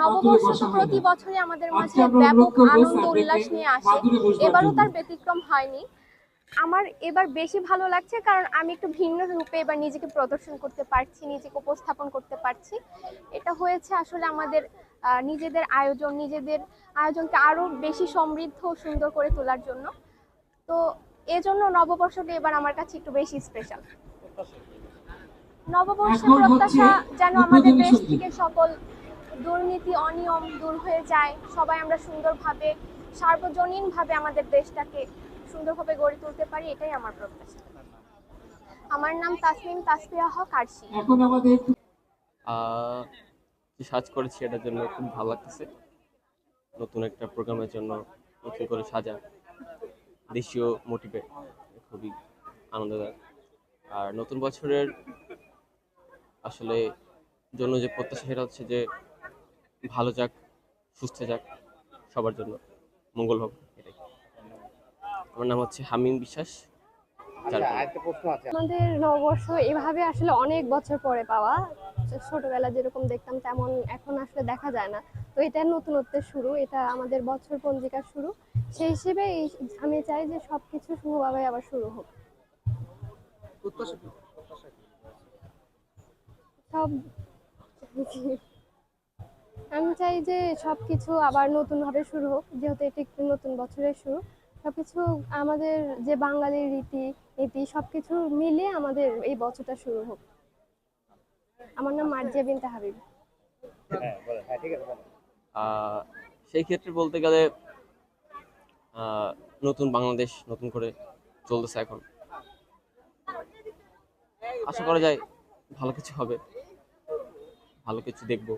নববর্ষ প্রতি বছরই আমাদের মাঝে ব্যাপক আনন্দ উল্লাস নিয়ে আসে। এবারও তার ব্যতিক্রম হয়নি। আমার এবার বেশি ভালো লাগছে কারণ আমি একটু ভিন্ন রূপে এবার নিজেকে প্রদর্শন করতে পারছি নিজেকে উপস্থাপন করতে পারছি। এটা হয়েছে আসলে আমাদের নিজেদের আয়োজন নিজেদের আয়োজনকে আরও বেশি সমৃদ্ধ ও সুন্দর করে তোলার জন্য। তো এজন্য নববর্ষটা এবার আমার কাছে একটু বেশি স্পেশাল নববর্ষের প্রত্যাশা যেন আমাদের দেশ থেকে সকল দুর্নীতি অনিয়ম দূর হয়ে যায়। সবাই আমরা সুন্দরভাবে সার্বজনীনভাবে আমাদের দেশটাকে সুন্দরভাবে গড়ে তুলতে পারি এটাই আমার প্রত্যাশা। আমার নাম তাসমিম তাসফিয়া হক আরশি এখন আমাদের যে সাজ করেছি এটার জন্য খুব ভালো লাগতেছে। নতুন একটা প্রোগ্রামের জন্য নতুন করে সাজা। দেশীয় মোটিভে খুবই আনন্দদায়ক। আর নতুন বছরের আসলে জন্য যে প্রত্যাশা সেটা হচ্ছে যে ভালো যাক সুস্থ যাক সবার জন্য মঙ্গল হোক এটাই। আমার নাম হচ্ছে হামিম বিশ্বাস আচ্ছা আরেকটা প্রশ্ন আছে। আমাদের নববর্ষ এভাবে আসলে অনেক বছর পরে পাওয়া। ছোটবেলা যেরকম দেখতাম তেমন এখন আসলে দেখা যায় না। তো এটা নতুনত্বের শুরু এটা আমাদের বছর পঞ্জিকার শুরু। সেই হিসেবে এই- আমি চাই যে সবকিছু শুভভাবে আবার শুরু হোক। সব আমি চাই যে সবকিছু আবার নতুন ভাবে শুরু হোক যেহেতু এটি একটি নতুন বছরের শুরু। সবকিছু আমাদের যে বাঙালির রীতি নীতি সবকিছু মিলিয়ে আমাদের এই বছরটা শুরু হোক। আমার নাম মার্জিয়া বিনতে হাবিব। হ্যাঁ বলেন। হ্যাঁ ঠিক আছে বলেন। সেই ক্ষেত্রে বলতে গেলে নতুন বাংলাদেশ নতুন করে চলতেছে এখন। আশা করা যায় ভালো কিছু হবে। ভালো কিছু দেখব।